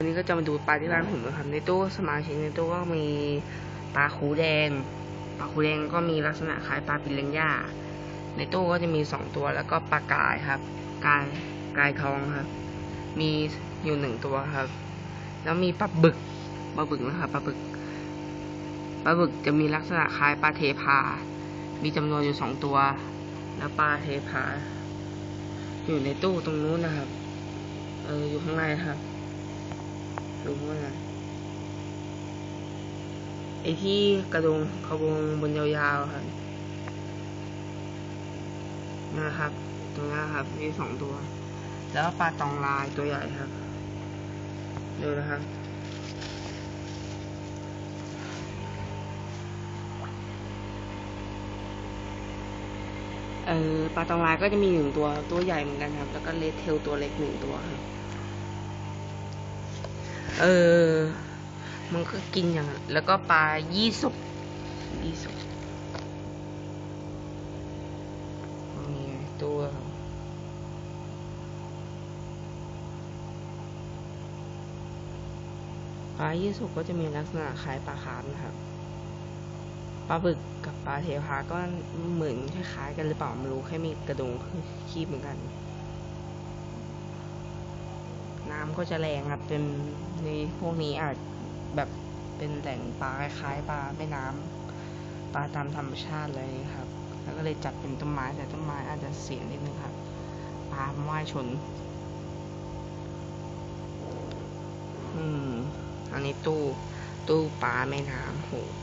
วันนี้ก็จะมาดูปลาที่ร้านผมนะครับ ในตู้สมาชิกในตู้ก็มีปลาคูแดง ปลาคูแดงก็มีลักษณะคล้ายปลาปิเลนย่า ในตู้ก็จะมีสองตัวแล้วก็ปลากายครับ กายกายทองครับ มีอยู่หนึ่งตัวครับ แล้วมีปลาบึก ปลาบึกนะครับปลาบึก ปลาบึกจะมีลักษณะคล้ายปลาเทพา มีจำนวนอยู่สองตัว แล้วปลาเทพา อยู่ในตู้ตรงนู้นนะครับ เอออยู่ข้างในครับ ดูว่าไอ้ที่กระดงกระวงบนยาวๆครับนะครับ ตัวนี้ครับมีสองตัว แล้วปลาตองลายตัวใหญ่ครับดูนะครับเออปลาตองลายก็จะมีหนึ่งตัวตัวใหญ่เหมือนกันครับ แล้วก็เลดเทลตัวเล็กหนึ่งตัวครับ เออ มันก็กินอย่างนั้นแล้วก็ปลายี่สกยี่สกมีตัวปลายี่สุกก็จะมีลักษณะคล้ายปลาคาร์ฟนะครับ ปลาบึกกับปลาเทพาก็เหมือนคล้ายๆกันหรือเปล่าไม่รู้แค่มีกระดงคีบเหมือนกันำก็จะแรงครับ เป็นในพวกนี้อาจแบบเป็นแหล่งปลาคล้ายปลาแม่น้ำปลาตามธรรมชาติเลยครับ แล้วก็เลยจัดเป็นต้นไม้แต่ต้นไม้อาจจะเสียนิดนึงครับปลาว่ายชน อืม อันนี้ตู้ ตู้ปลาแม่น้ำโห